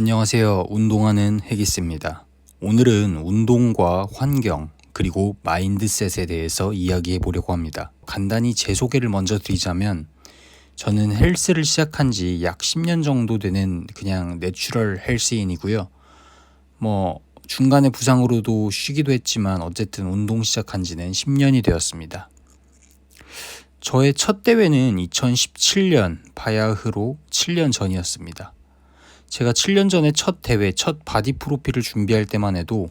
안녕하세요. 운동하는 헤기스입니다. 오늘은 운동과 환경, 그리고 마인드셋에 대해서 이야기해 보려고 합니다. 간단히 제 소개를 먼저 드리자면, 저는 헬스를 시작한 지 약 10년 정도 되는 그냥 내추럴 헬스인이고요. 뭐, 중간에 부상으로도 쉬기도 했지만, 어쨌든 운동 시작한 지는 10년이 되었습니다. 저의 첫 대회는 2017년 바야흐로 7년 전이었습니다. 제가 7년 전에 첫 대회, 첫 바디 프로필을 준비할 때만 해도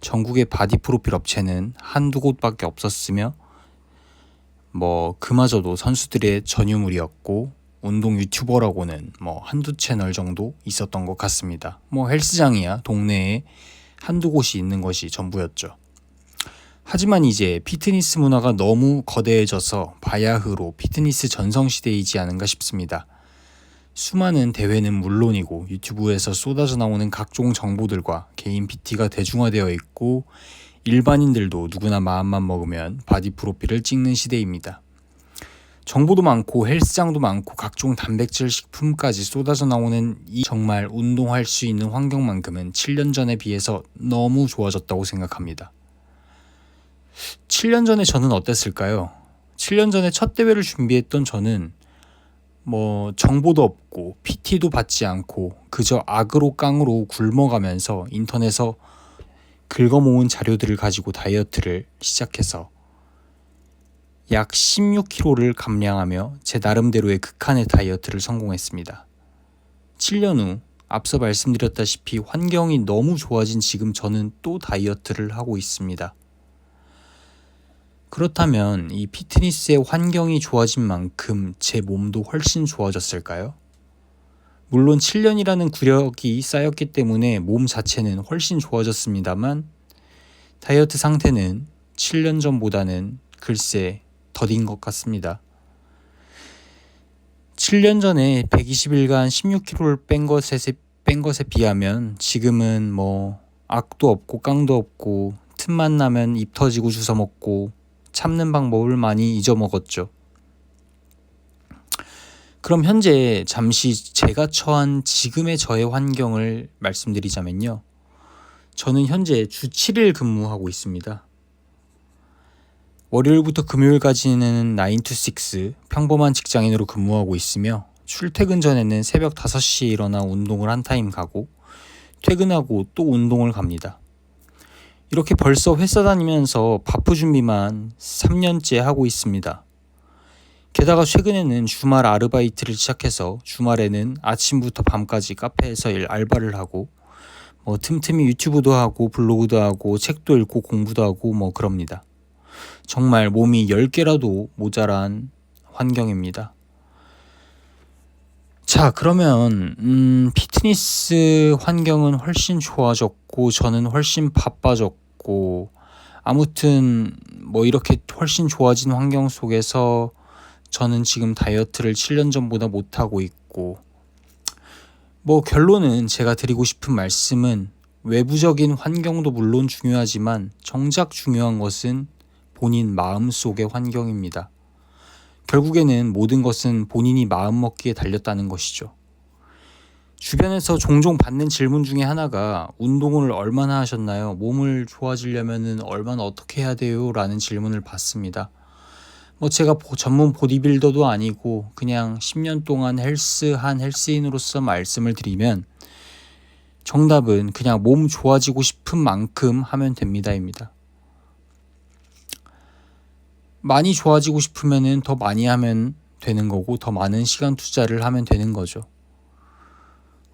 전국의 바디 프로필 업체는 한두 곳밖에 없었으며 뭐 그마저도 선수들의 전유물이었고 운동 유튜버라고는 뭐 한두 채널 정도 있었던 것 같습니다. 뭐 헬스장이야 동네에 한두 곳이 있는 것이 전부였죠. 하지만 이제 피트니스 문화가 너무 거대해져서 바야흐로 피트니스 전성시대이지 않은가 싶습니다. 수많은 대회는 물론이고 유튜브에서 쏟아져 나오는 각종 정보들과 개인 PT가 대중화되어 있고 일반인들도 누구나 마음만 먹으면 바디 프로필을 찍는 시대입니다. 정보도 많고 헬스장도 많고 각종 단백질 식품까지 쏟아져 나오는 이 정말 운동할 수 있는 환경만큼은 7년 전에 비해서 너무 좋아졌다고 생각합니다. 7년 전에 저는 어땠을까요? 7년 전에 첫 대회를 준비했던 저는 뭐 정보도 없고 PT도 받지 않고 그저 악으로 깡으로 굶어가면서 인터넷에서 긁어 모은 자료들을 가지고 다이어트를 시작해서 약 16kg를 감량하며 제 나름대로의 극한의 다이어트를 성공했습니다. 7년 후 앞서 말씀드렸다시피 환경이 너무 좋아진 지금 저는 또 다이어트를 하고 있습니다. 그렇다면 이 피트니스의 환경이 좋아진 만큼 제 몸도 훨씬 좋아졌을까요? 물론 7년이라는 구력이 쌓였기 때문에 몸 자체는 훨씬 좋아졌습니다만 다이어트 상태는 7년 전보다는 글쎄 더딘 것 같습니다. 7년 전에 120일간 16kg를 뺀 것에, 뺀 것에 비하면 지금은 뭐 악도 없고 깡도 없고 틈만 나면 입 터지고 주워 먹고 참는 방법을 많이 잊어먹었죠. 그럼 현재 잠시 제가 처한 지금의 저의 환경을 말씀드리자면요. 저는 현재 주 7일 근무하고 있습니다. 월요일부터 금요일까지는 9 to 6 평범한 직장인으로 근무하고 있으며 출퇴근 전에는 새벽 5시에 일어나 운동을 한 타임 가고 퇴근하고 또 운동을 갑니다. 이렇게 벌써 회사 다니면서 바쁘 준비만 3년째 하고 있습니다. 게다가 최근에는 주말 아르바이트를 시작해서 주말에는 아침부터 밤까지 카페에서 일 알바를 하고 뭐 틈틈이 유튜브도 하고 블로그도 하고 책도 읽고 공부도 하고 뭐 그럽니다. 정말 몸이 10개라도 모자란 환경입니다. 자, 그러면 음, 피트니스 환경은 훨씬 좋아졌고 저는 훨씬 바빠졌고 아무튼 뭐 이렇게 훨씬 좋아진 환경 속에서 저는 지금 다이어트를 7년 전보다 못 하고 있고 뭐 결론은 제가 드리고 싶은 말씀은 외부적인 환경도 물론 중요하지만 정작 중요한 것은 본인 마음속의 환경입니다. 결국에는 모든 것은 본인이 마음먹기에 달렸다는 것이죠. 주변에서 종종 받는 질문 중에 하나가 운동을 얼마나 하셨나요? 몸을 좋아지려면 얼마나 어떻게 해야 돼요? 라는 질문을 받습니다. 뭐 제가 전문 보디빌더도 아니고 그냥 10년 동안 헬스 한 헬스인으로서 말씀을 드리면 정답은 그냥 몸 좋아지고 싶은 만큼 하면 됩니다입니다. 많이 좋아지고 싶으면은 더 많이 하면 되는 거고 더 많은 시간 투자를 하면 되는 거죠.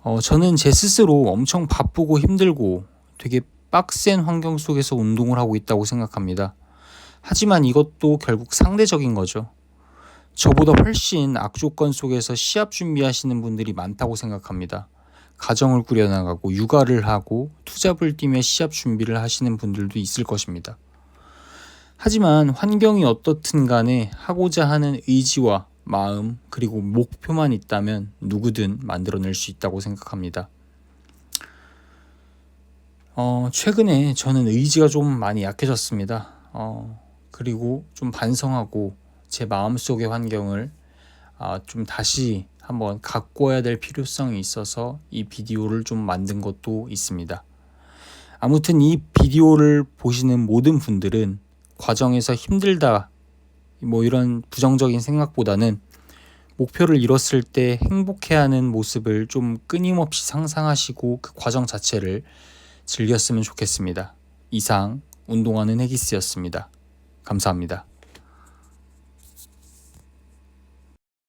어, 저는 제 스스로 엄청 바쁘고 힘들고 되게 빡센 환경 속에서 운동을 하고 있다고 생각합니다. 하지만 이것도 결국 상대적인 거죠. 저보다 훨씬 악조건 속에서 시합 준비하시는 분들이 많다고 생각합니다. 가정을 꾸려나가고 육아를 하고 투잡을 뛰며 시합 준비를 하시는 분들도 있을 것입니다. 하지만 환경이 어떻든 간에 하고자 하는 의지와 마음 그리고 목표만 있다면 누구든 만들어낼 수 있다고 생각합니다. 어, 최근에 저는 의지가 좀 많이 약해졌습니다. 어, 그리고 좀 반성하고 제 마음속의 환경을 아, 좀 다시 한번 가꿔야 될 필요성이 있어서 이 비디오를 좀 만든 것도 있습니다. 아무튼 이 비디오를 보시는 모든 분들은 과정에서 힘들다 뭐 이런 부정적인 생각보다는 목표를 이뤘을 때 행복해하는 모습을 좀 끊임없이 상상하시고 그 과정 자체를 즐겼으면 좋겠습니다. 이상 운동하는 헤기스였습니다. 감사합니다.